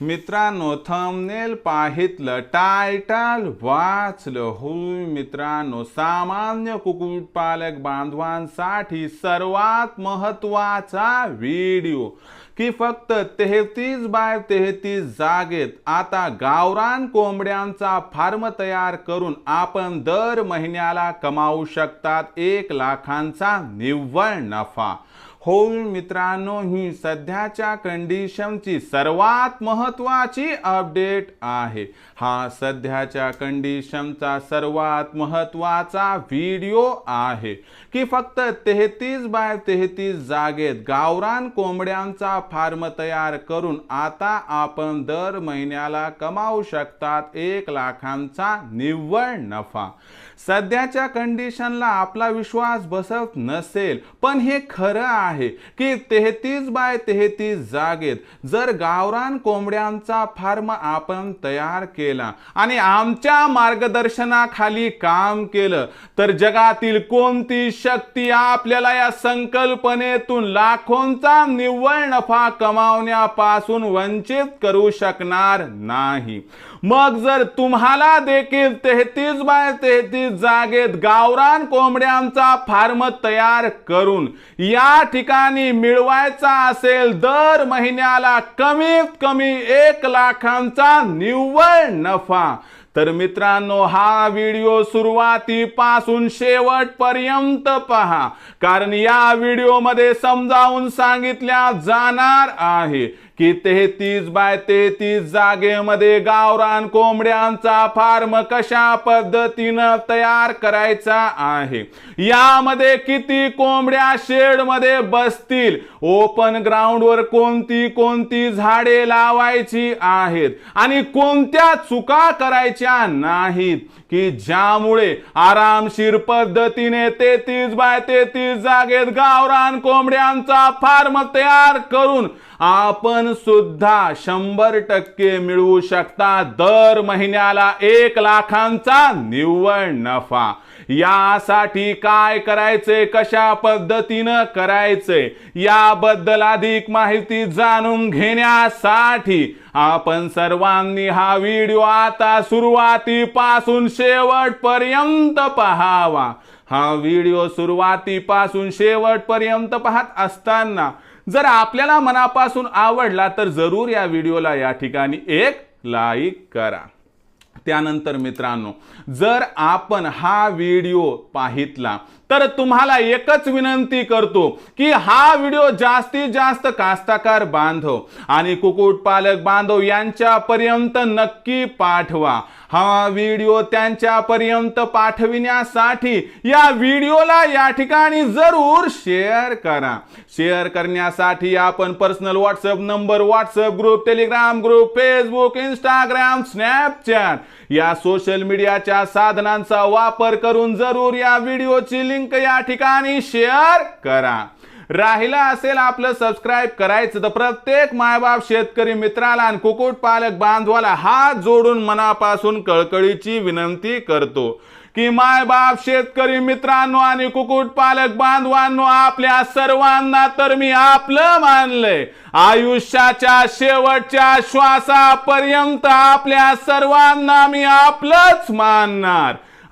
मित्रांनो thumbnail पाहितलं title वाचलं. होय मित्रांनो सामान्य कुक्कुटपालक बांधवांसाठी सर्वात महत्त्वाचा व्हिडिओ की फक्त तेहतीस बाय तेहतीस जागेत आता गावरान कोंबड्यांचा फार्म तयार करून आपण दर महिन्याला कमावू शकतात एक लाखांचा निव्वळ नफा. हो मित्रांनो ही सध्याच्या कंडिशनची सर्वात महत्त्वाची अपडेट आहे. हा सध्याच्या कंडिशनचा सर्वात महत्त्वाचा व्हिडिओ आहे. की फक्त तेहतीस बाय तेहतीस जागेत गावरान कोंबड्यांचा फार्म तयार करून आता आपण दर महिन्याला कमावू शकतात एक लाखांचा निव्वळ नफा. सध्याच्या कंडिशनला आपला विश्वास बसत नसेल पण हे खरं आहे. की तेहतीस बाय तेहतीस जागेत जर गावरान कोंबड्यांचा फार्म आपण तयार केला आणि आमच्या मार्गदर्शनाखाली काम केलं तर जगातील कोणती शक्ती आपल्याला या संकल्पनेतून लाखोंचा निव्वळ नफा कमावण्यापासून वंचित करू शकणार नाही. मग जर तुम्हाला देखील तेहतीस बाय तेहतीस जागेत गावरान कोंबड्यांचा फार्म तयार करून या ठिकाणी मिळवायचा असेल दर महिन्याला कमीत कमी एक लाखांचा निव्वळ नफा. तर मित्रांनो हा व्हिडिओ सुरुवातीपासून शेवटपर्यंत पहा. कारण या व्हिडिओमध्ये समजावून सांगितल्या जाणार आहे. की तेहतीस बाय तेहतीस जागेमध्ये गावरान कोंबड्यांचा फार्म कशा पद्धतीनं तयार करायचा आहे? यामध्ये किती कोंबड्या शेडमध्ये बसतील ओपन ग्राउंडवर कोणती कोणती झाडे लावायची आहेत? आणि कोणत्या चुका करायच्या नाहीत? की ज्यामुळे आरामशीर पद्धतीने तेहतीस बाय तेहतीस जागेत गावरान कोंबड्यांचा फार्म तयार करून आपण सुद्धा शंभर टक्के मिळवू शकता दर महिन्याला एक लाखांचा निव्वळ नफा. यासाठी काय करायचंय कशा पद्धतीनं करायचंय याबद्दल अधिक माहिती जाणून घेण्यासाठी आपण सर्वांनी हा व्हिडिओ आता सुरुवातीपासून शेवटपर्यंत पहावा. हा व्हिडिओ सुरुवातीपासून शेवटपर्यंत पाहत असताना जर आपल्याला मनापासून आवडला तर जरूर या व्हिडिओला या ठिकाणी एक लाईक करा. त्यानंतर मित्रांनो जर आपण हा व्हिडिओ पाहितला तर तुम्हाला एकच विनंती करतो की हा व्हिडिओ जास्तीत जास्त कास्ताकार बांधव आणि कुक्कुटपालक बांधव यांच्यापर्यंत नक्की पाठवा. हा व्हिडिओ त्यांच्यापर्यंत पाठविण्यासाठी या व्हिडिओला या ठिकाणी जरूर शेअर करा. शेअर करण्यासाठी आपण personal WhatsApp number WhatsApp group Telegram group Facebook Instagram Snapchat या सोशल मीडियाच्या साधनांचा वापर करून जरूर या व्हिडिओची लिंक या ठिकाणी शेअर करा. राहिला असेल आपलं सबस्क्राईब करायचं तर प्रत्येक मायबाप शेतकरी मित्राला आणि कुक्कुटपालक बांधवाला हात जोडून मनापासून कळकळीची विनंती करतो की मायबाप शेतकरी मित्रांनो आणि कुक्कुटपालक बांधवांनो आपल्या सर्वांना तर मी आपलं मानलंय. आयुष्याच्या शेवटच्या श्वासापर्यंत आपल्या सर्वांना मी आपलंच मानणार.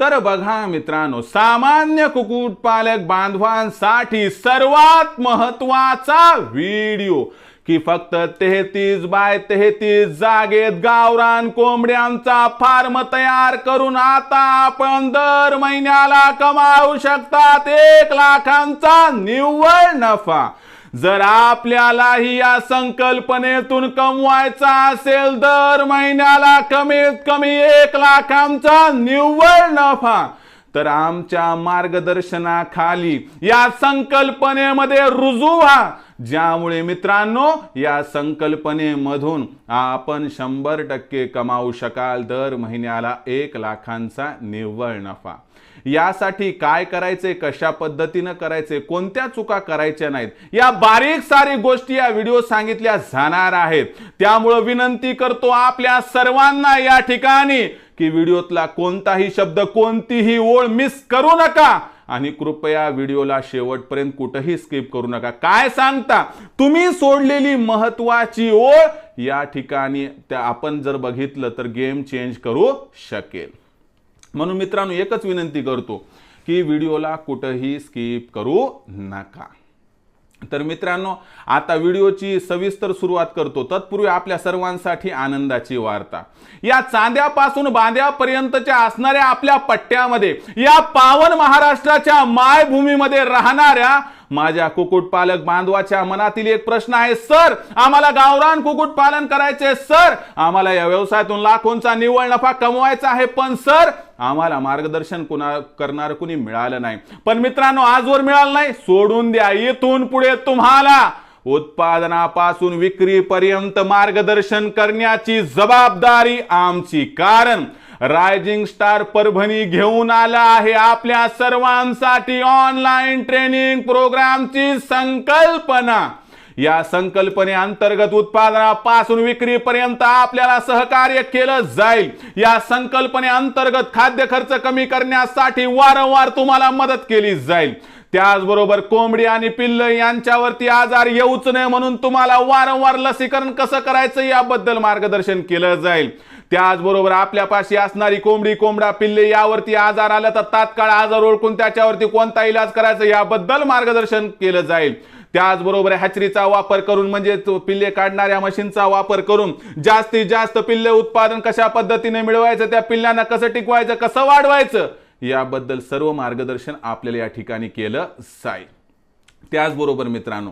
तर बघा मित्रांनो सामान्य कुक्कुटपालक बांधवांसाठी सर्वात महत्त्वाचा व्हिडिओ की फक्त तेहतीस बाय तेहतीस जागेत गावरान कोंबड्यांचा फार्म तयार करून आता आपण दर महिन्याला कमावू शकतात एक लाखांचा निव्वळ नफा. जर आपल्यालाही या संकल्पनेतून कमवायचा असेल दर महिन्याला कमीत कमी एक लाखांचा निव्वळ नफा. तर आमच्या मार्गदर्शनाखाली या संकल्पनेमध्ये रुजू व्हा. ज्यामुळे मित्रांनो या संकल्पनेमधून आपण शंभर टक्के कमावू शकाल दर महिन्याला एक लाखांचा निव्वळ नफा. यासाठी काय करायचे कशा पद्धतीनं करायचे कोणत्या चुका करायच्या नाहीत या बारीक सारी गोष्टी या व्हिडिओ सांगितल्या जाणार आहेत. त्यामुळं विनंती करतो आपल्या सर्वांना या ठिकाणी की व्हिडिओतला कोणताही शब्द कोणतीही ओळ मिस करू नका आणि कृपया व्हिडिओला शेवटपर्यंत कुठंही स्किप करू नका. काय सांगता तुम्ही सोडलेली महत्वाची ओळ या ठिकाणी त्या आपण जर बघितलं तर गेम चेंज करू शकेल. म्हणून मित्रांनो एकच विनंती करतो की व्हिडिओला कुठंही स्किप करू नका. तर मित्रांनो आता व्हिडिओची सविस्तर सुरुवात करतो. तत्पूर्वी आपल्या सर्वांसाठी आनंदाची वार्ता. या चांद्यापासून बांद्यापर्यंतच्या असणाऱ्या आपल्या पट्ट्यामध्ये या पावन महाराष्ट्राच्या मायभूमीमध्ये राहणाऱ्या माझ्या कुक्कुटपालक बांधवाच्या मनातील एक प्रश्न आहे सर आम्हाला गावरान कुक्कुटपालन करायचे सर. आम्हाला या व्यवसायातून लाखोंचा निव्वळ नफा कमवायचा आहे पण सर आम्हाला मार्गदर्शन कुणा करणार कुणी मिळालं नाही. पण मित्रांनो आजवर मिळालं नाही. सोडून द्या. इथून पुढे तुम्हाला उत्पादनापासून विक्रीपर्यंत मार्गदर्शन करण्याची जबाबदारी आमची. कारण रायझिंग स्टार परभणी घेऊन आला आहे आपल्या सर्वांसाठी ऑनलाईन ट्रेनिंग प्रोग्रामची संकल्पना. या संकल्पने अंतर्गत उत्पादनापासून विक्रीपर्यंत आपल्याला सहकार्य केलं जाईल. या संकल्पने अंतर्गत खाद्य खर्च कमी करण्यासाठी वारंवार तुम्हाला मदत केली जाईल. त्याचबरोबर कोंबडी आणि पिल्ल यांच्यावरती आजार येऊच नये म्हणून तुम्हाला वारंवार लसीकरण कसं करायचं याबद्दल मार्गदर्शन केलं जाईल. त्याचबरोबर आपल्यापाशी असणारी कोंबडी कोंबडा पिल्ले यावरती आजार आला तर तात्काळ आजार ओळखून त्याच्यावरती कोणता इलाज करायचा याबद्दल मार्गदर्शन केलं जाईल. त्याचबरोबर हॅचरीचा वापर करून म्हणजे पिल्ले काढणाऱ्या मशीनचा वापर करून जास्तीत जास्त पिल्ले उत्पादन कशा पद्धतीने मिळवायचं त्या पिल्लांना कसं टिकवायचं कसं वाढवायचं याबद्दल सर्व मार्गदर्शन आपल्याला या ठिकाणी केलं जाईल. त्याचबरोबर मित्रांनो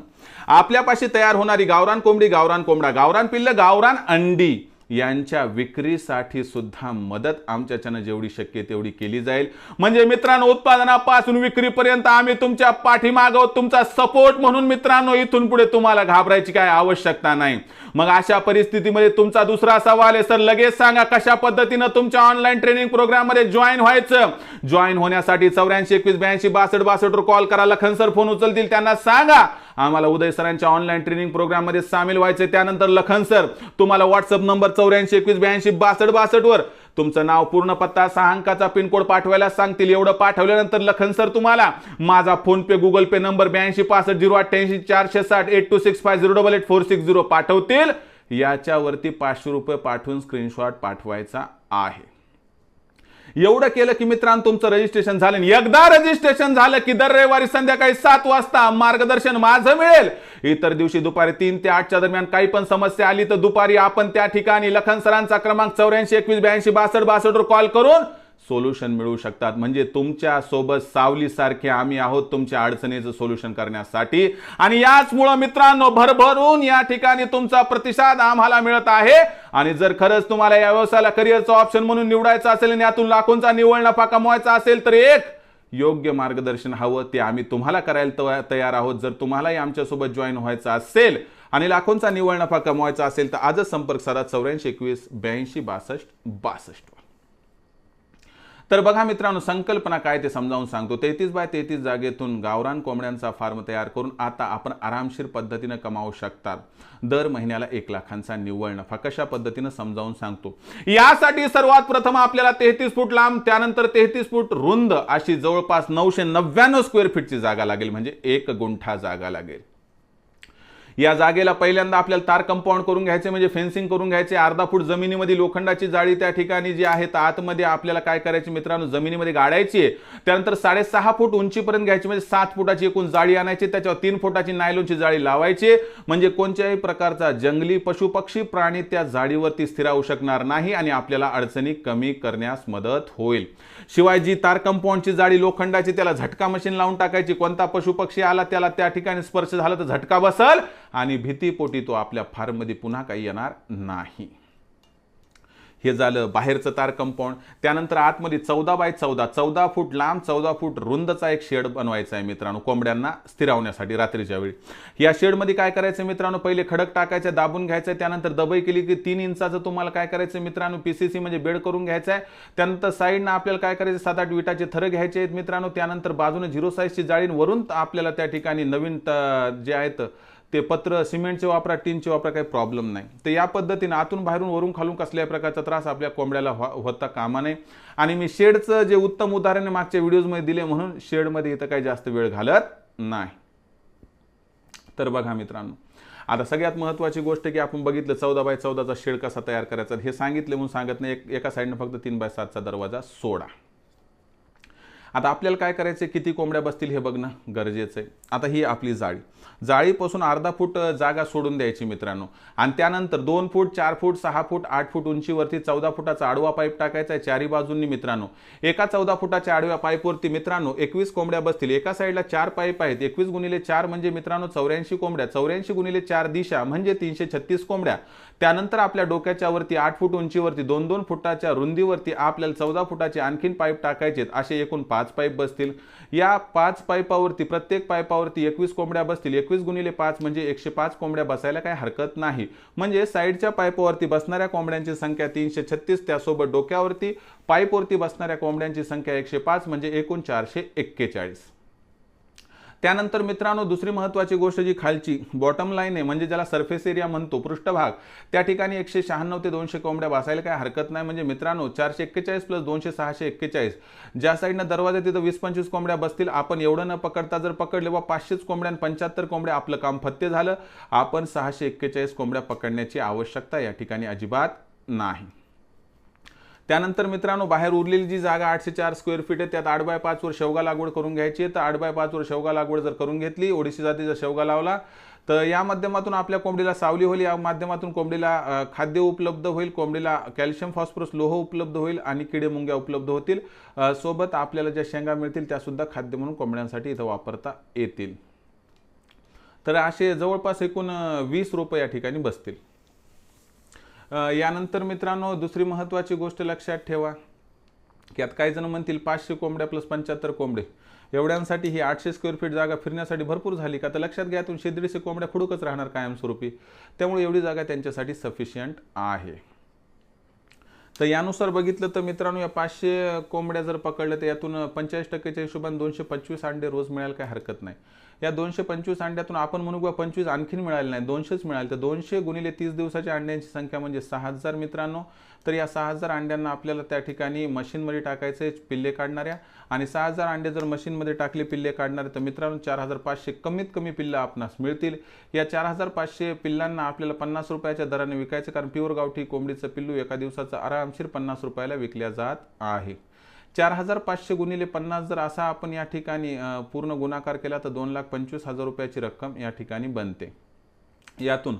आपल्यापाशी तयार होणारी गावरान कोंबडी गावरान कोंबडा गावरान पिल्ल गावरान अंडी यांच्या विक्रीसाठी सुद्धा मदत आमच्याच्यानं जेवढी शक्य तेवढी केली जाईल. म्हणजे मित्रांनो उत्पादनापासून विक्रीपर्यंत आम्ही तुमच्या पाठीमागं तुमचा सपोर्ट म्हणून मित्रांनो इथून पुढे तुम्हाला घाबरायची काय आवश्यकता नाही. मग अशा परिस्थितीमध्ये तुमचा दुसरा सवाल आहे सर लगेच सांगा कशा पद्धतीनं तुमच्या ऑनलाईन ट्रेनिंग प्रोग्राममध्ये जॉईन व्हायचं? जॉईन होण्यासाठी चौऱ्याऐंशी एकवीस ब्याऐंशी बासष्ट बासष्टवर कॉल करा. लखन सर फोन उचलतील त्यांना सांगा. आम्हाला उदय सरांच्या ऑनलाईन ट्रेनिंग प्रोग्राममध्ये सामील व्हायचे त्यानंतर लखन सर तुम्हाला व्हॉट्सअप नंबर चौऱ्याऐंशी एकवीस ब्याऐंशी बासष्ट बासष्टवर तुमचं नाव पूर्ण पत्ता सहा अंकाचा पिनकोड पाठवायला सांगतील. एवढं पाठवल्यानंतर लखन सर तुम्हाला माझा फोन पे गुगल पे नंबर ब्याऐंशी पासष्ट झिरो अठ्ठ्याऐंशी चारशे साठ eight two six five zero double eight four six zero पाठवतील. याच्यावरती पाचशे रुपये पाठवून स्क्रीनशॉट पाठवायचा आहे. एवढं केलं की मित्रांनो तुमचं रजिस्ट्रेशन झालं आणि एकदा रजिस्ट्रेशन झालं की दर रविवारी संध्याकाळी सात वाजता मार्गदर्शन माझं मिळेल. इतर दिवशी दुपारी तीन ते आठच्या दरम्यान काही पण समस्या आली तर दुपारी आपण त्या ठिकाणी लखन सरांचा क्रमांक चौऱ्याऐंशी एकवीस ब्याऐंशी बासष्ट बासष्टवर कॉल करून सोल्युशन मिळू शकतात. म्हणजे तुमच्यासोबत सावलीसारखे आम्ही आहोत तुमच्या अडचणीचं सोल्युशन करण्यासाठी. आणि याचमुळं मित्रांनो भरभरून या ठिकाणी तुमचा प्रतिसाद आम्हाला मिळत आहे. आणि जर खरंच तुम्हाला या व्यवसायाला करिअरचं ऑप्शन म्हणून निवडायचं असेल आणि यातून लाखोंचा निवड नफा कमवायचा असेल तर एक योग्य मार्गदर्शन हवं ते आम्ही तुम्हाला करायला तयार आहोत. जर तुम्हालाही आमच्यासोबत जॉईन व्हायचं असेल आणि लाखोंचा निवड नफा कमवायचा असेल तर आजच संपर्क साधा चौऱ्याऐंशी एकवीस ब्याऐंशी बासष्ट बासष्ट. तर बघा मित्रांनो संकल्पना काय ते समजावून सांगतो. तेहतीस बाय तेहतीस जागेतून गावरान कोंबड्यांचा फार्म तयार करून आता आपण आरामशीर पद्धतीनं कमावू शकतात दर महिन्याला एक लाखांचा निव्वळ नफा कशा पद्धतीनं समजावून सांगतो. यासाठी सर्वात प्रथम आपल्याला तेहतीस फूट लांब त्यानंतर तेहतीस फूट रुंद अशी जवळपास नऊशे नव्याण्णव स्क्वेअर फीटची जागा लागेल. म्हणजे एक गुंठा जागा लागेल. या जागेला पहिल्यांदा आपल्याला तार कंपाऊंड करून घ्यायचे म्हणजे फेन्सिंग करून घ्यायचे. अर्धा फूट जमिनीमध्ये लोखंडाची जाळी त्या ठिकाणी जी आहे तर आतमध्ये आपल्याला काय करायची मित्रांनो? जमिनीमध्ये गाडायची आहे. त्यानंतर साडेसहा फूट उंचीपर्यंत घ्यायची म्हणजे सात फुटाची एकूण जाळी आणायची त्याच्यावर तीन फुटाची नायलोनची जाळी लावायची. म्हणजे कोणत्याही प्रकारचा जंगली पशु पक्षी प्राणी त्या जाळीवरती स्थिरावू शकणार नाही आणि आपल्याला अडचणी कमी करण्यास मदत होईल. शिवाय जी तार कंपाऊंडची जाळी लोखंडाची त्याला झटका मशीन लावून टाकायची. कोणता पशु पक्षी आला त्याला त्या ठिकाणी स्पर्श झाला तर झटका बसल. आणि भीतीपोटी तो आपल्या फार्ममध्ये पुन्हा काही येणार नाही. हे झालं बाहेरचं तार कंपाऊंड. त्यानंतर आतमध्ये चौदा बाय चौदा चौदा फूट लांब चौदा फूट रुंदचा एक शेड बनवायचा आहे मित्रांनो कोंबड्यांना स्थिरावण्यासाठी रात्रीच्या वेळी. या शेडमध्ये काय करायचं मित्रांनो पहिले खडक टाकायचं दाबून घ्यायचं त्यानंतर दबाई केली की तीन इंचाचं तुम्हाला काय करायचं मित्रांनो पीसीसी म्हणजे बेड करून घ्यायचं आहे त्यानंतर साईडनं आपल्याला काय करायचं सात आठ विटाचे थर घ्यायचे आहेत मित्रांनो त्यानंतर बाजूने झिरो साईजची जाळी वरून आपल्याला त्या ठिकाणी नवीन जे आहेत ते पत्र सिमेंटचे वापरा टीनचे वापरा काही प्रॉब्लेम नाही. तर या पद्धतीने आतून बाहेरून वरून खालून कसल्याही प्रकारचा त्रास आपल्या कोंबड्याला होता कामा नये. आणि मी शेडचं जे उत्तम उदाहरण मागच्या व्हिडिओजमध्ये दिले म्हणून शेडमध्ये इथं काही जास्त वेळ घालत नाही. तर बघा मित्रांनो आता सगळ्यात महत्त्वाची गोष्ट की आपण बघितलं चौदा बाय चौदाचा शेड कसा तयार करायचा हे सांगितले म्हणून सांगत नाही. एक एका साईडनं फक्त तीन बाय सातचा दरवाजा सोडा. आता आपल्याला काय करायचं किती कोंबड्या बसतील हे बघणं गरजेचं आहे. आता ही आपली जाळी. जाळीपासून अर्धा फूट जागा सोडून द्यायची मित्रांनो. आणि त्यानंतर दोन फूट चार फूट सहा फूट आठ फूट उंचीवरती चौदा फुटाचा आडवा पाईप टाकायचा आहे चारी बाजूंनी मित्रांनो. एका चौदा फुटाच्या आडव्या पाईपवरती मित्रांनो एकवीस कोंबड्या बसतील. एका साईडला चार पाईप आहेत. एकवीस गुणिले चार म्हणजे मित्रांनो चौऱ्याऐंशी कोंबड्या. चौऱ्याऐंशी गुणिले चार दिशा म्हणजे तीनशे छत्तीस कोंबड्या. त्यानंतर आपल्या डोक्याच्या वरती आठ फूट उंचीवरती दोन दोन फुटाच्या रुंदीवरती आपल्याला चौदा फुटाचे आणखीन पाईप टाकायचे असे एकूण पाच पाईप बसतील. या पाच पाईपावरती प्रत्येक पाईपावरती एकवीस कोंबड्या बसतील. एकवीस गुणिले पाच म्हणजे एकशे पाच कोंबड्या बसायला काही हरकत नाही. म्हणजे साईडच्या पाईपावरती बसणाऱ्या कोंबड्यांची संख्या तीनशे छत्तीस त्यासोबत डोक्यावरती पाईपवरती बसणाऱ्या कोंबड्यांची संख्या एकशे पाच म्हणजे एकूण चारशे एक्केचाळीस. त्यानंतर मित्रांनो दुसरी महत्त्वाची गोष्ट जी खालची बॉटम लाईन आहे म्हणजे ज्याला सरफेस एरिया म्हणतो पृष्ठभाग त्या ठिकाणी एकशे शहाण्णव ते दोनशे कोंबड्या बसायला काय हरकत नाही. म्हणजे मित्रांनो चारशे एक्केचाळीस प्लस दोनशे सहाशे एक्केचाळीस ज्या साईडनं दरवाजा तिथं वीस पंचवीस कोंबड्या बसतील आपण एवढं न पकडता जर पकडले वा पाचशेच कोंबड्या पंच्याहत्तर कोंबड्या आपलं काम फत्ते झालं. आपण सहाशे एक्केचाळीस कोंबड्या पकडण्याची आवश्यकता या ठिकाणी अजिबात नाही. त्यानंतर मित्रांनो बाहेर उरलेली जी जागा आठशे चार स्क्वेअर फीट आहे त्यात आठ बाय पाचवर शेवगा लागवड करून घ्यायची आहे. तर आठ बाय पाचवर शेवगा लागवड जर करून घेतली ओडिसी जातीचा शेवगा लावला तर या माध्यमातून आपल्या कोंबडीला सावली होईल या माध्यमातून कोंबडीला खाद्य उपलब्ध होईल कोंबडीला कॅल्शियम फॉस्फरस लोह उपलब्ध होईल आणि किडे मुंग्या उपलब्ध होतील. सोबत आपल्याला ज्या शेंगा मिळतील त्यासुद्धा खाद्य म्हणून कोंबड्यांसाठी इथं वापरता येतील. तर असे जवळपास एकूण वीस रुपये या ठिकाणी बसतील. यानंतर मित्रांनो दुसरी महत्त्वाची गोष्ट लक्षात ठेवा की आता काही जण म्हणतील पाचशे कोंबड्या प्लस पंच्याहत्तर कोंबडे. एवढ्यांसाठी ही आठशे स्क्वेअर फीट जागा फिरण्यासाठी भरपूर झाली का? तर लक्षात घ्या तुम्ही शेदडीशे कोंबड्या खुडूकच राहणार कायमस्वरूपी. त्यामुळे एवढी जागा त्यांच्यासाठी सफिशियंट आहे. तर यानुसार बघितलं तर मित्रांनो या पाचशे कोंबड्या जर पकडल्या तर यातून पंचेचाळीस टक्केच्या हिशोबाने दोनशे पंचवीस अंडे रोज मिळायला काही हरकत नाही. या दोनशे पंचवीस अंड्यातून आपण म्हणू किंवा पंचवीस आणखीन मिळाले नाही दोनशेच मिळाले. तर दोनशे गुणिले तीस दिवसाच्या अंड्यांची संख्या म्हणजे सहा हजार मित्रांनो. तर या सहा हजार अंड्यांना आपल्याला त्या ठिकाणी मशीनमध्ये टाकायचे पिल्ले काढणाऱ्या आणि सहा हजार अंडे जर मशीनमध्ये टाकले पिल्ले काढणारे तर मित्रांनो चार हजार पाचशे कमीत कमी पिल्लं आपणास मिळतील. या चार हजार पाचशे पिल्लांना आपल्याला पन्नास रुपयाच्या दराने विकायचं कारण प्युअर गावठी कोंबडीचं पिल्लू एका दिवसाचं आरामशीर पन्नास रुपयाला विकल्या जात आहे. चार हजार पाचशे गुणिले पन्नास जर असा आपण या ठिकाणी पूर्ण गुणाकार केला तर दोन लाख पंचवीस हजार रुपयाची रक्कम या ठिकाणी बनते. यातून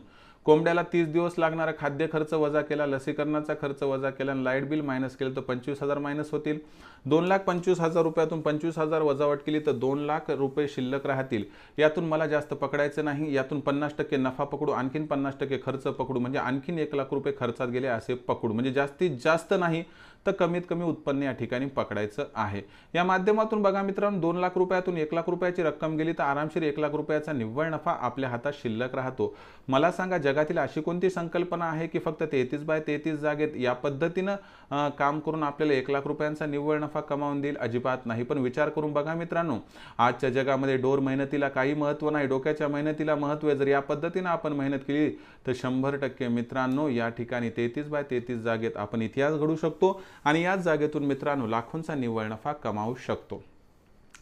कोंबड्याला तीस दिवस लागणारा खाद्य खर्च वजा केला लसीकरणाचा खर्च वजा केला आणि लाइट बिल मायनस केलं तर पंचवीस हजार मायनस होतील. दोन लाख पंचवीस हजार रुपयातून पंचवीस हजार वजावट केली तर दोन लाख रुपये शिल्लक राहतील. यातून मला जास्त पकडायचं नाही यातून पन्नास टक्के नफा पकडू आणखीन पन्नास टक्के खर्च पकडू म्हणजे आणखीन एक लाख रुपये खर्चात गेले असे पकडू. म्हणजे जास्तीत जास्त नाही तर कमीत कमी उत्पन्न या ठिकाणी पकडायचं आहे. या माध्यमातून बघा मित्रांनो दोन लाख रुपयातून एक लाख रुपयाची रक्कम गेली तर आरामशीर एक लाख रुपयाचा निव्वळ नफा आपल्या हातात शिल्लक राहतो. मला सांगा जगातील अशी कोणती संकल्पना आहे की फक्त तेहतीस बाय तेहतीस जागेत या पद्धतीनं काम करून आपल्याला एक लाख रुपयांचा निव्वळ नफा कमावून देईल? अजिबात नाही. पण विचार करून बघा मित्रांनो आजच्या जगामध्ये डोर मेहनतीला काही महत्त्व नाही डोक्याच्या मेहनतीला महत्त्व आहे. जर या पद्धतीनं आपण मेहनत केली तर शंभर टक्के मित्रांनो या ठिकाणी तेहतीस बाय तेहतीस जागेत आपण इतिहास घडू शकतो. आणि याच जागेतून मित्रांनो लाखोंचा निव्वळ नफा कमावू शकतो.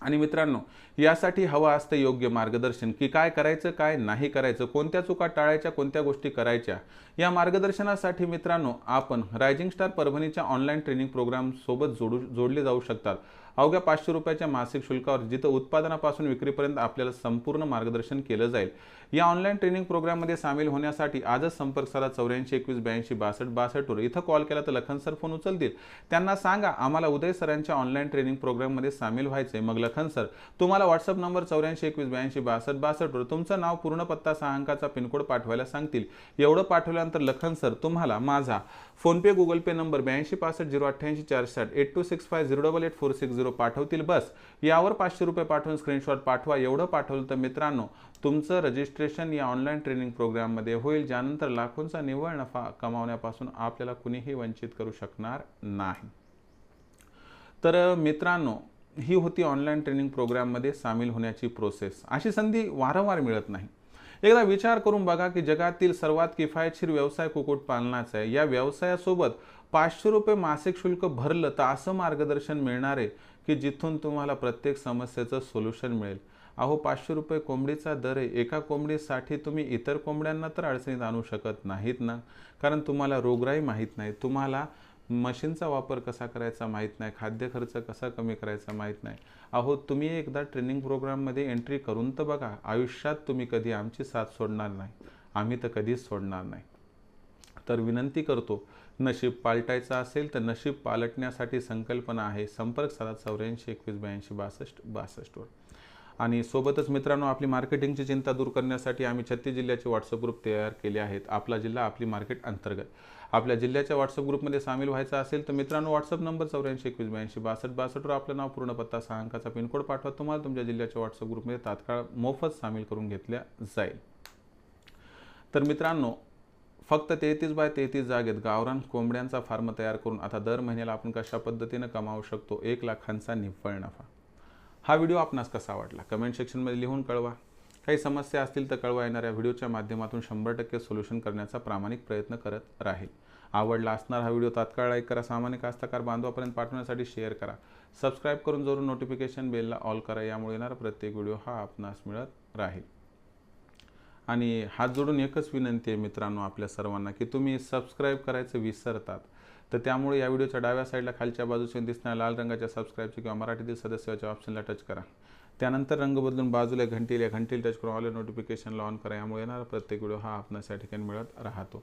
आणि मित्रांनो यासाठी हवं असतं योग्य मार्गदर्शन. की काय करायचं काय नाही करायचं कोणत्या चुका टाळायच्या कोणत्या गोष्टी करायच्या या मार्गदर्शनासाठी मित्रांनो आपण रायझिंग स्टार परभणीच्या ऑनलाईन ट्रेनिंग प्रोग्रामसोबत जोडू जोडले जाऊ शकतात. अवघ्या पाचशे रुपयाच्या मासिक शुल्कावर जिथं उत्पादनापासून विक्रीपर्यंत आपल्याला संपूर्ण मार्गदर्शन केलं जाईल. या ऑनलाईन ट्रेनिंग प्रोग्राममध्ये सामील होण्यासाठी आजच संपर्क साधा चौऱ्याऐंशी एकवीस ब्याऐंशी बासष्ट बासष्टवर इथं कॉल केला तर लखन सर फोन उचलतील. त्यांना सांगा आम्हाला उदय सरांच्या ऑनलाईन ट्रेनिंग प्रोग्राममध्ये सामील व्हायचे मग लखन सर तुम्हाला व्हॉट्सअप नंबर चौऱ्याऐंशी एकवीस ब्याऐंशी बासष्ट बासष्टवर तुमचं नाव पूर्ण पत्ता सहा अंकाचा पिनकोड पाठवायला सांगतील. एवढं पाठवल्यानंतर लखन सर तुम्हाला माझा फोनपे गुगल पे नंबर ब्याऐंशी पासष्ट झिरो अठ्ठ्याऐंशी चारशे साठ eight two six five zero double eight four six zero पाठवतील बस. यावर पाचशे रुपये पाठवून स्क्रीनशॉट पाठवा. एवढं पाठवलं तर मित्रांनो तुमचं रजिस्ट्रेशन या ऑनलाईन ट्रेनिंग प्रोग्राममध्ये होईल. ज्यानंतर लाखोंचा निव्वळ नफा कमावण्यापासून आपल्याला कुणीही वंचित करू शकणार नाही. तर मित्रांनो ही होती ऑनलाईन ट्रेनिंग प्रोग्राममध्ये सामील होण्याची प्रोसेस अशी संधी वारंवार मिळत नाही. एकदा विचार करून बघा की जगातील सर्वात किफायतशीर व्यवसाय कुक्कुटपालनाचा आहे. या व्यवसायासोबत पाचशे रुपये मासिक शुल्क भरलं तर असं मार्गदर्शन मिळणार आहे की जिथून तुम्हाला प्रत्येक समस्येचं सोल्युशन मिळेल. अहो पाचशे रुपये कोंबडीचा दर आहे. एका कोंबडीसाठी तुम्ही इतर कोंबड्यांना तर अडचणीत आणू शकत नाहीत ना? कारण तुम्हाला रोगराई माहीत नाही. तुम्हाला मशीनचा वापर कसा करायचा माहीत नाही खाद्य खर्च कसा कमी करायचा माहीत नाही. अहो तुम्ही एकदा ट्रेनिंग प्रोग्राममध्ये एंट्री करून तर बघा आयुष्यात तुम्ही कधी आमची साथ सोडणार नाही. आम्ही तर कधीच सोडणार नाही. तर विनंती करतो नशीब पालटायचं असेल तर नशीब पालटण्यासाठी संकल्पना आहे. संपर्क साधा चौऱ्याऐंशी एकवीस ब्याऐंशी बासष्ट बासष्टवर आणि सोबतच मित्रांनो आपली मार्केटिंगची चिंता दूर करण्यासाठी आम्ही छत्तीस जिल्ह्याचे व्हॉट्सअप ग्रुप तयार केले आहेत. आपला जिल्हा आपली मार्केट अंतर्गत. आपल्या जिल्ह्याच्या व्हॉट्सअप ग्रुपमध्ये सामील व्हायचा असेल तर मित्रांनो व्हॉट्सअप नंबर चौऱ्याऐंशी एकवीस ब्याऐंशी बासष्ट बासष्टवर आपलं नाव पूर्ण पत्ता सहा अंकाचा पिनकोड पाठवा. तुम्हाला तुमच्या जिल्ह्याच्या व्हॉट्सअप ग्रुपमध्ये तात्काळ मोफत सामील करून घेतल्या जाईल. तर मित्रांनो फक्त तेहतीस बाय तेहतीस जागेत गावरान कोंबड्यांचा फार्म तयार करून आता दर महिन्याला आपण कशा पद्धतीनं कमावू शकतो? एक लाखांचा निव्वळ नफा. हा व्हिडिओ आपणास कसा वाटला? कमेंट सेक्शनमध्ये लिहून कळवा. काही समस्या असतील तर कळवा. येणाऱ्या व्हिडिओच्या माध्यमातून शंभर टक्के सोल्युशन करण्याचा प्रामाणिक प्रयत्न करत राहील. आवडला असणार हा व्हिडिओ तात्काळ लाईक करा सामान्य कास्तकार बांधवापर्यंत पाठवण्यासाठी शेअर करा. सबस्क्राईब करून जरूर नोटिफिकेशन बेलला ऑल करा यामुळे येणारा प्रत्येक व्हिडिओ हा आपणास मिळत राहील. आणि हात जोडून एकच विनंती आहे मित्रांनो आपल्या सर्वांना की तुम्ही सबस्क्राईब करायचं विसरतात. तर त्यामुळे या व्हिडिओच्या डाव्या साईडला खालच्या बाजूचे दिसणाऱ्या लाल रंगाच्या सबस्क्राईबचे किंवा मराठीतील सदस्याच्या ऑप्शनला टच करा. त्यानंतर रंग बदलून बाजूला घंटीला घंटीला टच करून ऑल नोटिफिकेशनला ऑन करा यामुळे येणारा प्रत्येक व्हिडिओ हा आपणास या ठिकाणी मिळत राहतो.